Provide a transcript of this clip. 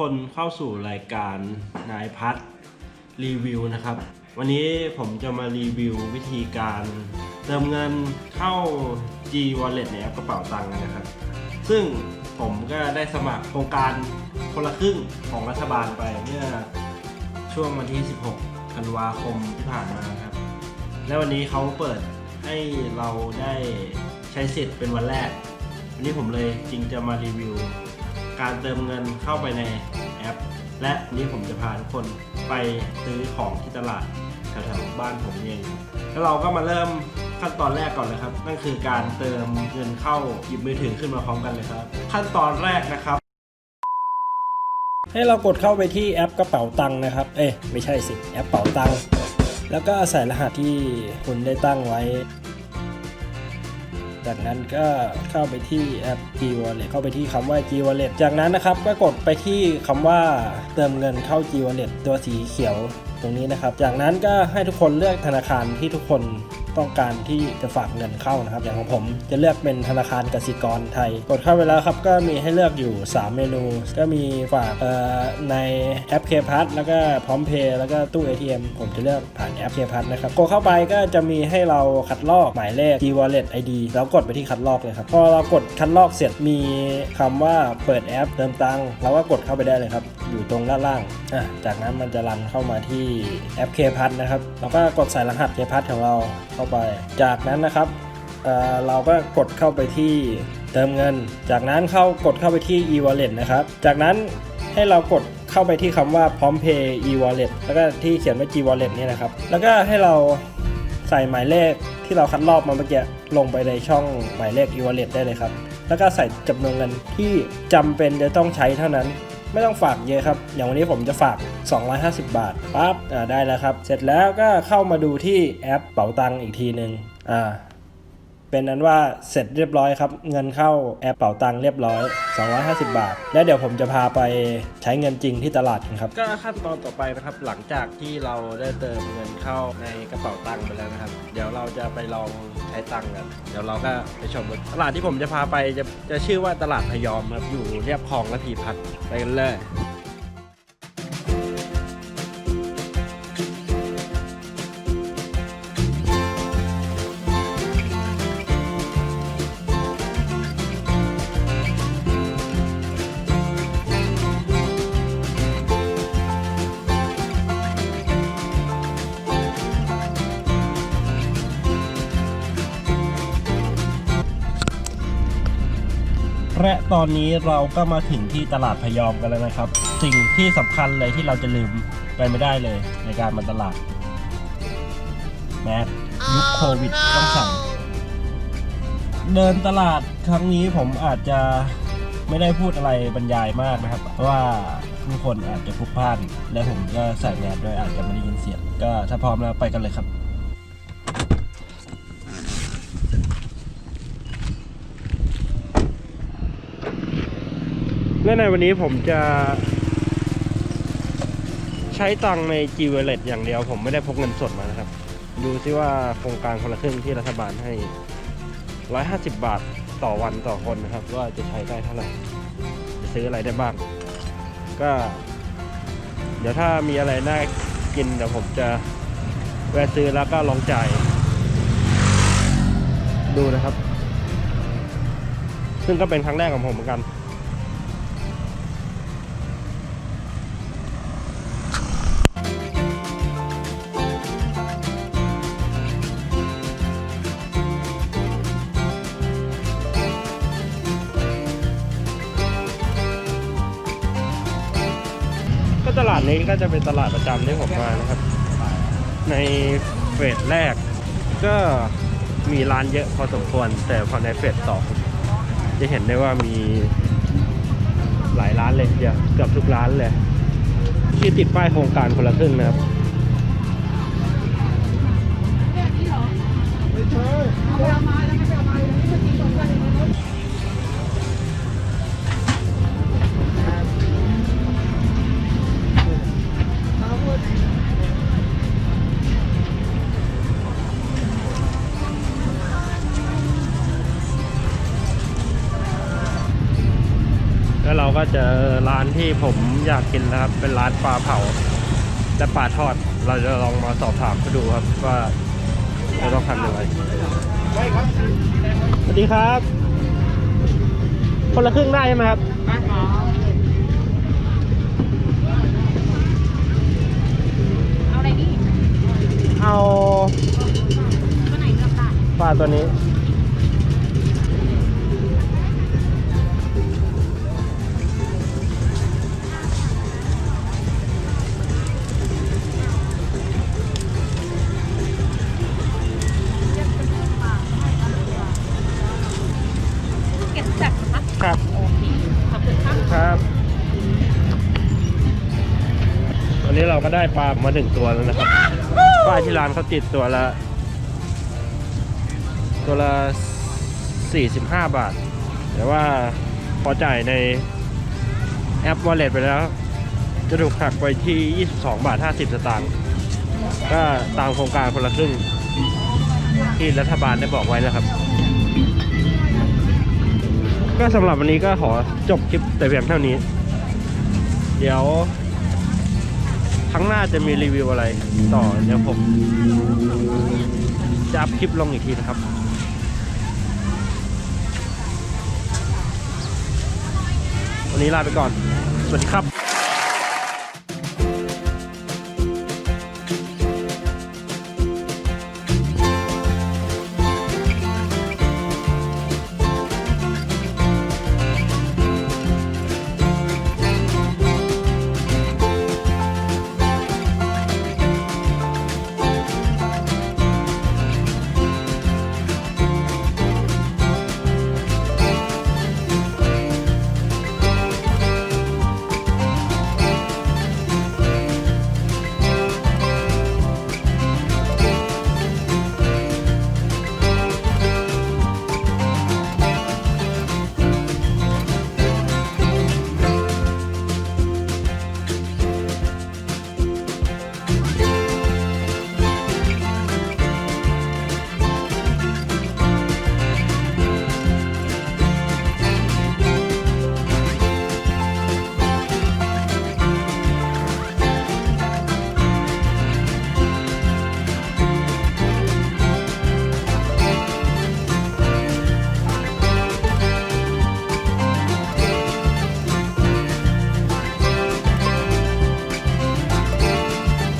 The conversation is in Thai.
คนเข้าสู่รายการนายพัฒรีวิวนะครับ วันนี้ผมจะมารีวิววิธีการเติมเงินเข้า G Wallet ในแอปกระเป๋าตังค์นะครับ ซึ่งผมก็ได้สมัครโครงการคนละครึ่งของรัฐบาลไปเมื่อช่วงวันที่ 16 ธันวาคมที่ผ่านมาครับ และวันนี้เขาเปิดให้เราได้ใช้สิทธิ์เป็นวันแรก วันนี้ผมเลยจริงจะมารีวิว การเติมเงินเข้าไปในแอป และนี้ผมจะพาทุกคนไปซื้อของที่ตลาดแถวๆบ้านผมเองแล้วเราก็มาเริ่มขั้นตอนแรกก่อนเลยครับ นั่นคือการเติมเงินเข้าหยิบมือถือขึ้นมาพร้อมกันเลยครับ ขั้นตอนแรกนะครับ ให้เรากดเข้าไปที่แอปกระเป๋าตังค์นะครับ เอ้ยไม่ใช่สิแอปเป๋าตังค์แล้วก็ใส่รหัสที่คุณได้ตั้งไว้ จากนั้นก็เข้าไปที่แอป G Wallet เข้าไปที่คำว่า G Wallet จากนั้นนะครับก็กดไปที่คำว่าเติมเงินเข้า G Wallet ตัวสีเขียวตรงนี้นะครับ จากนั้นก็ให้ทุกคนเลือกธนาคารที่ทุกคน ต้องการที่จะฝากเงินเข้านะครับ อย่างของผมจะเลือกเป็นธนาคารกสิกรไทย กดเข้าไปแล้วครับก็มีให้เลือกอยู่ 3 เมนู ก็มีฝากในแอป K p a s แล้วก็พร้อมเพย์แล้วก็ตู้ ATM ผมจะเลือกผ่านแอป K p a s นะครับกดเข้าไปก็จะมีให้เราคัดลอกหมายเลข G Wallet ID แล้วกดไปที่คัดลอกเลยครับพอเรากดคัดลอกเสร็จมีคำว่าเปิดแอปเติมตังค์เราก็กดเข้าไปได้เลยครับ อยู่ตรงด้านล่างอะจากนั้นมันจะรันเข้ามาที่แอป K p a s นะครับเราก็กดใส่รหัส K p a s ของเราเข้าไป จากนั้นนะครับเเราก็กดเข้าไปที่เติมเงิน จากนั้นเข้ากดเข้าไปที่ e-wallet นะครับ จากนั้นให้เรากดเข้าไปที่คำว่าพร้อมเพย์ e-wallet แล้วก็ที่เขียนว่า g-wallet เนี่ยนะครับ แล้วก็ให้เราใส่หมายเลขที่เราคัดลอกมาเมื่อกี้ลงไปในช่องหมายเลข e-wallet ได้เลยครับ แล้วก็ใส่จำนวนเงินที่จำเป็นจะต้องใช้เท่านั้น ไม่ต้องฝากเยอะครับ อย่างวันนี้ผมจะฝาก 250 บาทปั๊บอ่าได้แล้วครับ เสร็จแล้วก็เข้ามาดูที่แอปเป๋าตังอีกทีหนึ่งอ่า เป็นนั้นว่าเสร็จเรียบร้อยครับ เงินเข้าแอปเป๋าตังเรียบร้อย 250 บาท แล้วเดี๋ยวผมจะพาไปใช้เงินจริงที่ตลาดกันครับ ก็ขั้นตอนต่อไปนะครับ หลังจากที่เราได้เติมเงินเข้าในกระเป๋าตังไปแล้วนะครับ เดี๋ยวเราจะไปลองใช้ตังกัน เดี๋ยวเราก็ไปชมกันตลาดที่ผมจะพาไปจะจะชื่อว่าตลาดพยอมครับอยู่เรียบคลองระพีพัฒน์ไปกันเลย และตอนนี้เราก็มาถึงที่ตลาดพยอมกันแล้วนะครับ สิ่งที่สำคัญเลยที่เราจะลืมไปไม่ได้เลยในการมาตลาดแมสยุคโควิดต้องสั่งเดินตลาดครั้งนี้ผมอาจจะไม่ได้พูดอะไรบรรยายมากนะครับ เพราะว่าทุกคนอาจจะพลุกพล่าน และผมก็ใส่แมสด้วยอาจจะไม่ได้ยินเสียงก็ถ้าพร้อมแล้วไปกันเลยครับ และในวันนี้ผมจะใช้ตังใน G Wallet อย่างเดียว ผมไม่ได้พกเงินสดมานะครับ ดูซิว่าโครงการคนละครึ่งที่รัฐบาลให้ 150 บาทต่อวันต่อคนนะครับ ว่าจะใช้ได้เท่าไหร่จะซื้ออะไรได้บ้าง ก็ เดี๋ยวถ้ามีอะไรน่ากินเดี๋ยวผมจะแวะซื้อแล้วก็ลองจ่ายดูนะครับ ซึ่งก็เป็นครั้งแรกของผมเหมือนกัน ก็ตลาดนี้ก็จะเป็นตลาดประจำที่ผมมานะครับ ในเฟสแรก ก็มีร้านเยอะพอสมควร แต่พอในเฟสสองจะเห็นได้ว่ามีหลายร้านเลยเดียวเกือบทุกร้านเลยที่ติดป้ายโครงการคนละครึ่งนะครับ แล้วเราก็เจอร้านที่ผมอยากกินนะครับ เป็นร้านปลาเผาและปลาทอด เราจะลองมาสอบถามเขาดูครับว่าจะต้องทำยังไงสวัสดีครับ คนละครึ่งได้ใช่ไหมครับเอาอะไรดีเอาตัวไหนเลือกได้ปลาตัวนี้ ได้ปลามาหนึ่งตัวแล้วนะครับป้ายที่ร้านเขาติดตัวละ ตัวละ 45 บาท แต่ว่าพอจ่ายในแอป Wallet ไปแล้ว จะถูกหักไปที่ 22 บาท 50 สตางค์ก็ตามโครงการคนละครึ่ง ที่รัฐบาลได้บอกไว้นะครับ ก็สำหรับวันนี้ก็ขอจบคลิปแต่เพียงเท่านี้ เดี๋ยว ครั้งหน้าจะมีรีวิวอะไรต่อเดี๋ยวผมจะอัพคลิปลงอีกทีนะครับ วันนี้ลาไปก่อน สวัสดีครับ